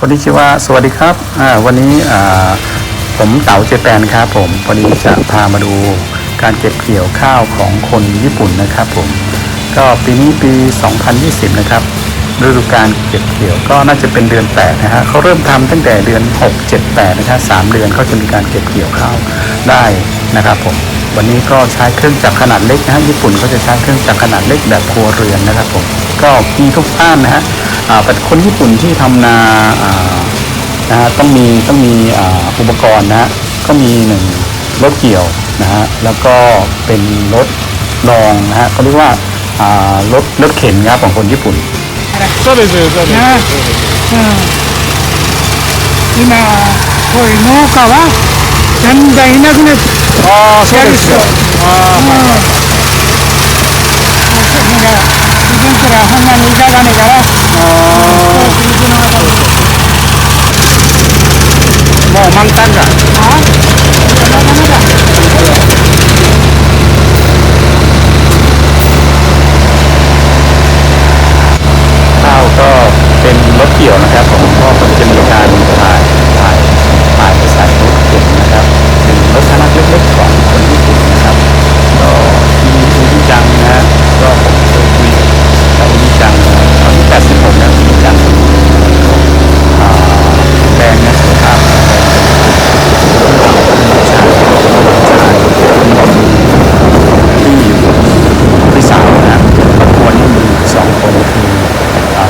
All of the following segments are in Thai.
คนที่ชื่อว่าสวัสดีครับวันนี้ผมเต๋าเจแปนครับผมวันนี้จะพามาดูการเก็บเกี่ยวข้าวของคนญี่ปุ่นนะครับผมก็ปีนี้ปี 2020 นะครับฤดูการเก็บเกี่ยวก็น่าจะเป็นเดือน8นะฮะเขาเริ่มทำตั้งแต่เดือน 6 7 8นะฮะสามเดือนเขาจะมีการเก็บเกี่ยวข้าวได้นะครับผมวันนี้ก็ใช้เครื่องจักรขนาดเล็กนะฮะญี่ปุ่นเขาจะใช้เครื่องจักรขนาดเล็กแบบครัวเรือนนะครับผมก็มีทุกบ้านนะฮะ เป็นคนญี่ปุ่นที่ทำนาอ่า นะฮะต้องมีต้องมีอ่าอุปกรณ์นะฮะก็มีหนึ่งรถเกี่ยวนะฮะแล้วก็เป็นรถรองนะฮะเขาเรียกว่าอ่ารถรถเข็นครับของคนญี่ปุ่น そうですそうですねうん、今こういう農家はだんだんいなくなってああそうですよああうんはいだから自分からこんなにいかがねえから 方单的。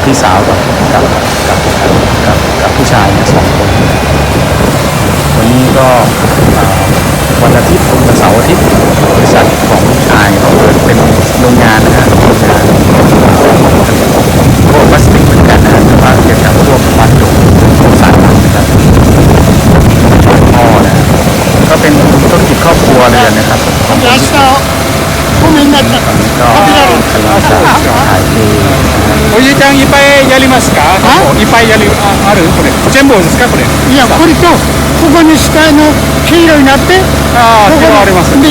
พี่สาวกับกับกับกับกับผู้ชายนะสองคนวันนี้ก็วันอาทิตย์วันเสาร์อาทิตย์บริษัทของลูกชายเขาเปิดเป็นโรงงานนะฮะโรงงานพวกพลาสติกเหมือนกันนะฮะแต่ว่าเกี่ยวกับพวกบรรจุพวกสารนะครับพ่อนะก็เป็นธุรกิจครอบครัวเรือนะครับ明な。おじいちゃんいっぱいやりますか？いっぱいやある？これ。全部ですか？これ。いやこれとここに下の黄色になって。ああここあります。で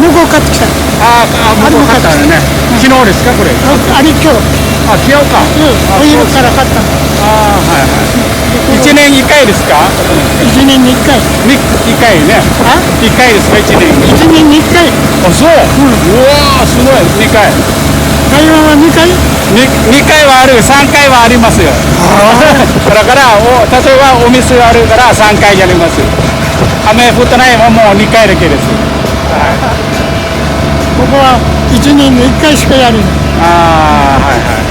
向こう買ってきた。ああ向こう買ったね。昨日ですか？これ。あれ今日。あ、か。うん、お昼から買った。ああ、はいはい。一年一回ですか？一年に1回に一回ねあ一回ですか一年に1年に1回あそううわーすごい二回台湾は2回に二回はある三回はありますよだからお例えばお店あるから三回やります雨降ってないもんもう二回だけですここは1年に1回しかやるのああはいはい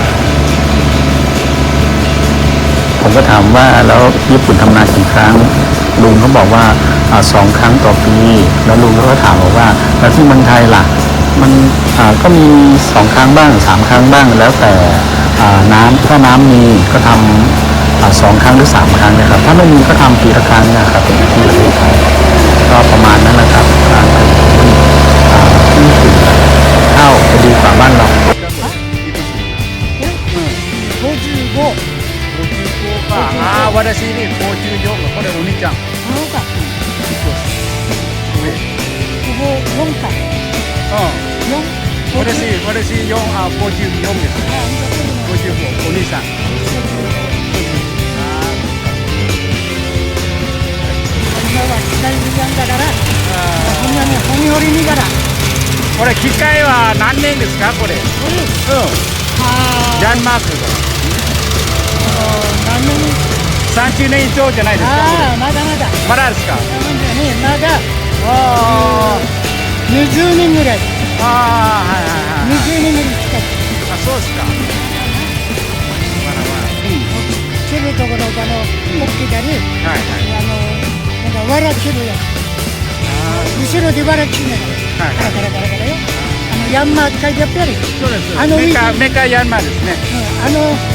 ผมก็ถามว่าแล้วญี่ปุ่นทำนากี่ครั้ง ลุงเขาบอกว่าอสองครั้งต่อปี แล้วลุงเขาก็ถามบอกว่า แล้วที่เมืองไทยล่ะ มันก็มีสองครั้งบ้างสามครั้งบ้างแล้วแต่น้ำถ้าน้ำมีก็ทำอ่าสองครั้งหรือสามครั้งนะครับ ถ้าไม่มีก็ทำปีละครั้งนะครับเป็นที่ประเทศไทยก็ประมาณนั้นแหละครับการผลิตที่อ่าที่าจะดีกว่าบ้านเรา か。ああ私に高級用具これお兄ちゃん。買おうか。上ここ4回。うん。4私私四あ54です。55お兄さん。今は機械時間だから。あこんなに本寄りにからーこれ機械は何年ですかこれ？うん。あジャンマーク何年30年以上じゃないですか。ああまだまだ。まだですか？ねまだ。あ20年ぐらい。あああはいはいはい。20年ぐらい近く。あそうですか。まだまだ。切るところがあの持ってたりはいはい。あのなんかわら切るやつ。後ろでわら切るのよはいはい。カラカラカラカラよ。あのヤンマーって書いてあったやり、うん、そうです。あのメカメカヤンマーですね。あの